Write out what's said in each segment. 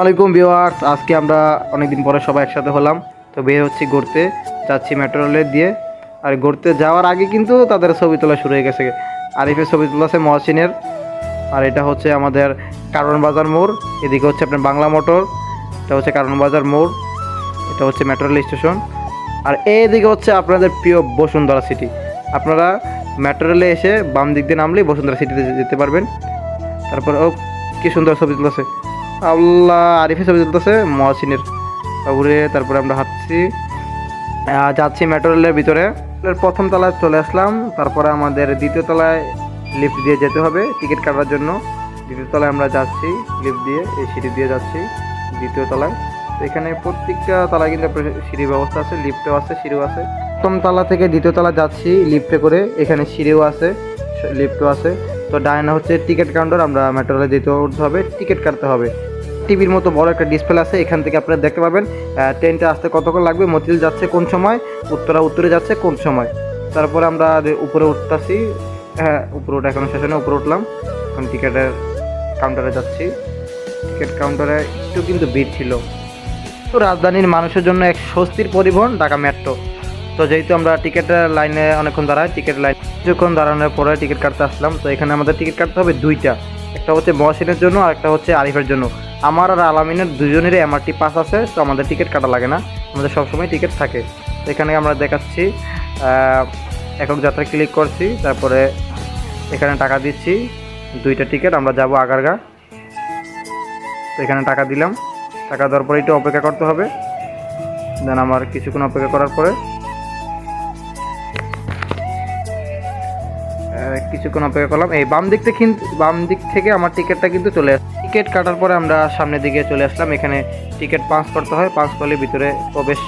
আলাইকুম ভিওয়ার্স আজকে আমরা অনেকদিন পরে সবাই একসাথে হলাম, তো বের হচ্ছি ঘুরতে, যাচ্ছি মেট্রো দিয়ে, আর ঘুরতে যাওয়ার আগে কিন্তু তাদের ছবি তোলা শুরু হয়ে গেছে। আরিফের ছবি তোলা আছে মহসিনের, আর এটা হচ্ছে আমাদের কারণ বাজার মোড়, এদিকে হচ্ছে আপনার বাংলা মোটর, এটা হচ্ছে কারণ বাজার মোড়, এটা হচ্ছে মেট্রো রেল স্টেশন আর এইদিকে হচ্ছে আপনাদের প্রিয় বসুন্ধরা সিটি আপনারা মেট্রো রেলে এসে বাম দিক দিয়ে নামলেই বসুন্ধরা সিটিতে যেতে পারবেন। তারপর, ও, কি সুন্দর ছবি তুলছে আল্লাহ, আরিফের ছবি তুলতেছে, মহাসিনের। তারপরে তারপরে আমরা হাঁটছি। যাচ্ছি মেট্রো রেলের ভিতরে। প্রথম তলায় চলে আসলাম। তারপরে আমাদের দ্বিতীয় তলায় লিফট দিয়ে যেতে হবে টিকিট কাটার জন্য। দ্বিতীয় তলায় আমরা যাচ্ছি লিফট দিয়ে, এই সিঁড়ি দিয়ে যাচ্ছি, দ্বিতীয় তলায়। এখানে প্রত্যেকটা তলায় কিন্তু সিঁড়ির ব্যবস্থা আছে লিফটও আছে, সিঁড়িও আছে। প্রথম তলা থেকে দ্বিতীয় তলা যাচ্ছি লিফটে করে। এখানে সিঁড়িও আছে লিফটও আছে। তো ডায়না হচ্ছে টিকিট কাউন্টার, আমরা মেট্রো রেলে যেতে হবে, টিকিট কাটতে হবে। টিভির মতো বড় একটা ডিসপ্লে আছে, এখান থেকে আপনারা দেখতে পাবেন ট্রেনটা আসতে কতক্ষণ লাগবে মতিল যাচ্ছে কোন সময়, উত্তরা উত্তরে যাচ্ছে কোন সময়। তারপরে আমরা উপরে উঠতেছি হ্যাঁ উপরে ওঠা এখন স্টেশনে উপরে উঠলাম। এখন টিকিটের কাউন্টারে যাচ্ছি। টিকিট কাউন্টারে একটু কিন্তু ভিড় ছিল। তো রাজধানীর মানুষের জন্য এক স্বস্তির পরিবহন, ঢাকা মেট্রো। তো যেহেতু আমরা টিকিটের লাইনে অনেকক্ষণ দাঁড়াই টিকিট লাইন কিছুক্ষণ দাঁড়ানোর পরে টিকিট কাটতে আসলাম। তো এখানে আমাদের টিকিট কাটতে হবে দুইটা। একটা হচ্ছে মহসিনের জন্য আর একটা হচ্ছে আরিফের জন্য। আমার আর আলামিনের দুজনেরই এমআরটি পাস আছে, তো আমাদের টিকিট কাটা লাগে না। আমাদের সবসময় টিকিট থাকে। তো এখানে আমরা দেখাচ্ছি একক যাত্রা ক্লিক করছি, তারপরে এখানে টাকা দিচ্ছি। দুইটা টিকিট আমরা যাব আগারগা। তো এখানে টাকা দিলাম। টাকা দেওয়ার পরে একটু অপেক্ষা করতে হবে। দেন আমার কিছুক্ষণ অপেক্ষা করার পরে কিছুক্ষণ অপেক্ষা করলাম। এই বাম দিক থেকে বাম দিক থেকে আমার টিকিটটা কিন্তু চলে আসে। টিকিট কাটার পরে আমরা সামনের দিকে চলে আসলাম। এখানে টিকিট পাস করতে হয়। পাস করলে ভিতরে প্রবেশ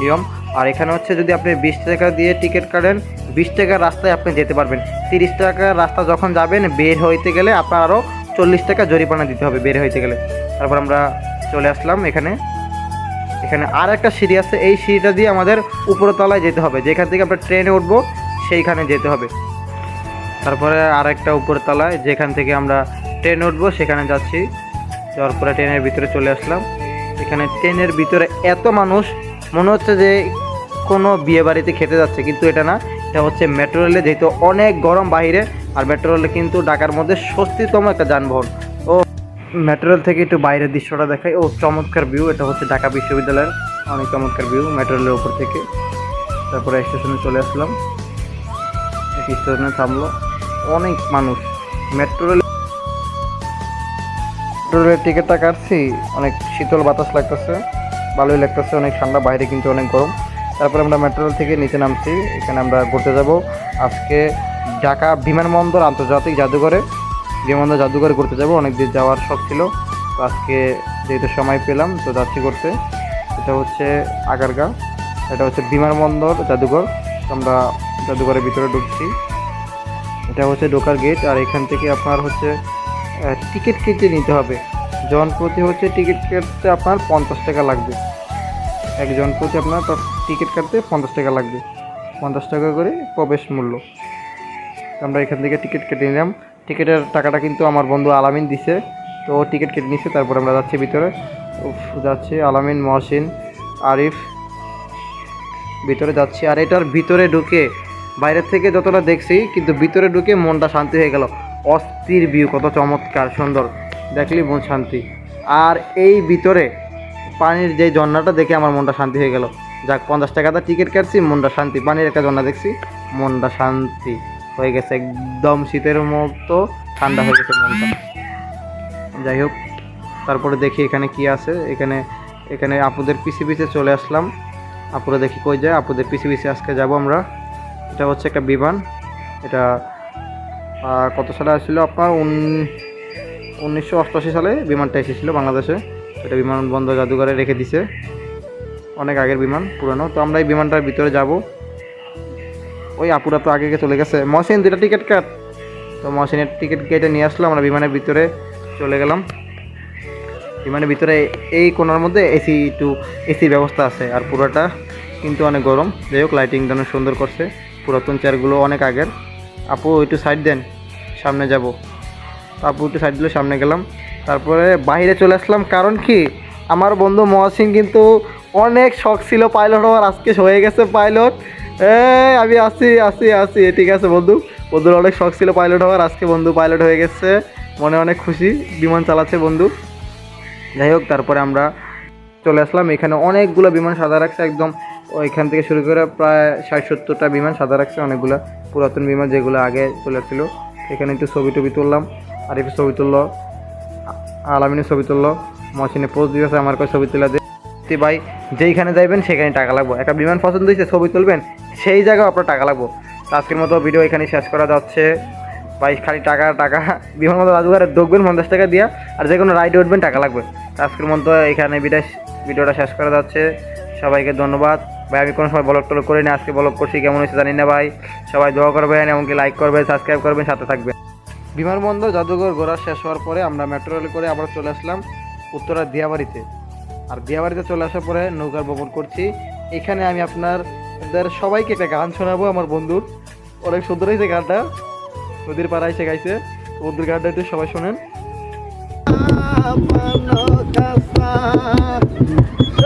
নিয়ম। আর এখানে হচ্ছে যদি আপনি বিশ টাকা দিয়ে টিকিট কাটেন, বিশ টাকার রাস্তায় আপনি যেতে পারবেন। তিরিশ টাকার রাস্তা যখন যাবেন, বের হইতে গেলে আপনার আরও চল্লিশ টাকা জরিমানা দিতে হবে বের হইতে গেলে। তারপর আমরা চলে আসলাম এখানে। এখানে আর একটা সিঁড়ি আছে। এই সিঁড়িটা দিয়ে আমাদের উপরতলায় যেতে হবে। যেখান থেকে আমরা ট্রেনে উঠবো, সেইখানে যেতে হবে। তারপরে আর একটা উপর তলায় যেখান থেকে আমরা ট্রেন উঠবো, সেখানে যাচ্ছি। যাওয়ার পরে ট্রেনের ভিতরে চলে আসলাম। এখানে ট্রেনের ভিতরে এত মানুষ, মনে হচ্ছে যে কোনো বিয়ে বাড়িতে খেতে যাচ্ছে, কিন্তু এটা না। এটা হচ্ছে মেট্রো রেলে যেহেতু অনেক গরম বাইরে আর মেট্রো রেলে কিন্তু ঢাকার মধ্যে স্বস্তিতম একটা যানবাহন। ও মেট্রো রেল থেকে একটু বাইরের দৃশ্যটা দেখাই। ও, চমৎকার ভিউ এটা হচ্ছে ঢাকা বিশ্ববিদ্যালয়ের অনেক চমৎকার ভিউ মেট্রো রেলের উপর থেকে। তারপরে স্টেশনে চলে আসলাম। স্টেশনে থামলো। অনেক মানুষ। মেট্রো রেল মেট্রো রেলের টিকিটটা কাটছি, অনেক শীতল বাতাস লাগতেছে, ভালোই লাগতেছে, অনেক ঠান্ডা, বাইরে কিন্তু অনেক গরম। তারপরে আমরা মেট্রো রেল থেকে নিচে নামছি, এখানে আমরা ঘুরতে যাব। আজকে ঢাকা বিমানবন্দর আন্তর্জাতিক জাদুঘরে, বিমানবন্দর জাদুঘরে ঘুরতে যাব অনেক দিন যাওয়ার শখ ছিল। তো আজকে যেহেতু সময় পেলাম, তো যাচ্ছি করতে এটা হচ্ছে আগারগা এটা হচ্ছে বিমানবন্দর জাদুঘর। আমরা জাদুঘরের ভিতরে ঢুকছি। এটা হচ্ছে ঢোকার গেট আর এখান থেকে আপনার হচ্ছে টিকিট কেটে নিতে হবে। জন প্রতি হচ্ছে টিকিট কাটতে আপনার পঞ্চাশ টাকা লাগবে। একজন প্রতি আপনার টিকিট কাটতে পঞ্চাশ টাকা লাগবে। পঞ্চাশ টাকা করে প্রবেশ মূল্য। আমরা এখান থেকে টিকিট কেটে নিলাম। টিকিটের টাকাটা কিন্তু আমার বন্ধু আলামিন দিছে। তো টিকিট কেটে নিছে, তারপর আমরা যাচ্ছি ভিতরে। যাচ্ছি আলামিন, মহসিন, আরিফ। ভিতরে যাচ্ছি, আর এটার ভিতরে ঢুকে বাইরের থেকে যতটা দেখছি, কিন্তু ভিতরে ঢুকে মনটা শান্তি হয়ে গেল। অস্থির ভিউ কত চমৎকার, সুন্দর। দেখলি মন শান্তি। আর এই ভিতরে পানির যে ঝর্ণাটা দেখে আমার মনটা শান্তি হয়ে গেল। যাক, পঞ্চাশ টাকাটা টিকিট কাটছি, মনটা শান্তি। পানির একটা ঝর্ণা দেখছি, মনটা শান্তি হয়ে গেছে একদম শীতের মতো, ঠান্ডা হয়ে গেছে মনটা। যাই হোক, তারপরে দেখি এখানে কি আছে। এখানে এখানে আপুদের পিছে পিছে চলে আসলাম। আপুরা দেখি কই যায়, আপুদের পিছিয়ে পিছে আজকে যাব আমরা। এটা হচ্ছে একটা বিমান। এটা কত সালে আসছিল আপনার? উন- উনিশশো সালে বিমানটা এসেছিল বাংলাদেশে। এটা বিমানবন্দর জাদুঘরে রেখে দিছে। অনেক আগের বিমান, পুরানো। তো আমরা এই বিমানটার ভিতরে যাব। ওই আপুরা তো আগে চলে গেছে। মহসিন দুটা টিকিট কাট। তো মহসিনের টিকিট কেটে নিয়ে আসলাম। আমরা বিমানের ভিতরে চলে গেলাম। বিমানের ভিতরে এই কোনার মধ্যে এসি টু এসির ব্যবস্থা আছে। আর পুরোটা কিন্তু অনেক গরম। যাই হোক লাইটিং অনেক সুন্দর করছে। পুরাতন চেয়ারগুলো অনেক আগের। আপু, একটু সাইড দেন। সামনে যাব। আপু, একটু সাইড দিলে, সামনে গেলাম। তারপরে বাইরে চলে আসলাম। কারণ কি? আমার বন্ধু মহাসিং কিন্তু অনেক শখ ছিল পাইলট হওয়ার। আজকে হয়ে গেছে পাইলট আমি আসি আসি আসি ঠিক আছে বন্ধু। বন্ধুর অনেক শখ ছিল পাইলট হওয়ার। আজকে বন্ধু পাইলট হয়ে গেছে। মনে অনেক খুশি। বিমান চালাচ্ছে বন্ধু। যাই হোক, তারপরে আমরা চলে আসলাম। এখানে অনেকগুলো বিমান সাদা রাখছে একদম ওইখান থেকে শুরু করে প্রায় ষাট সত্তরটা বিমান সাদা রাখছে, অনেকগুলো পুরাতন বিমান যেগুলো আগে চলে আসছিল। এখানে একটু ছবি টবি তুললাম আরিফের ছবি তুললো, আলামিনের ছবি তুললো মশিনে পোস্ট দিয়েছে, আমার কাছে ছবি তুলে দিয়ে ভাই, যেইখানে যাইবেন সেখানে টাকা লাগবো। একটা বিমান পছন্দ হয়েছে, ছবি তুলবেন, সেই জায়গায় আপনার টাকা লাগবো। আজকের মতো ভিডিও এখানে শেষ করা যাচ্ছে। ভাই, খালি টাকা টাকা, বিমান মতো জাদুঘরে দেখবেন পঞ্চাশ টাকা দিয়া, আর যে কোনো রাইড উঠবেন, টাকা লাগবে। আজকের মতো এখানে বিদায় ভিডিওটা শেষ করা যাচ্ছে। সবাইকে ধন্যবাদ। ভাই আমি কোনো সময় ব্লগ টলগ করিনি আজকে ব্লগ করছি কেমন হয়েছে জানি না ভাই। সবাই দোয়া করবেন এমনকি লাইক করবেন সাবস্ক্রাইব করবেন সাথে থাকবেন। বিমানবন্দর জাদুঘর ঘোরা শেষ হওয়ার পরে আমরা মেট্রো রেল করে আবার চলে আসলাম উত্তরা দিয়াবাড়িতে। আর দিয়াবাড়িতে চলে আসার পরে নৌকার ভ্রমণ করছি। এখানে আমি আপনাদের সবাইকে একটা গান শোনাবো আমার বন্ধুর অনেক সুন্দর হয়েছে গানটা। নদীর পাড়ায় এসে গাইছে। বন্ধুর গানটা একটু সবাই শোনেন।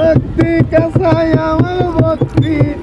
শক্তি কাসাই আমার ভক্তি।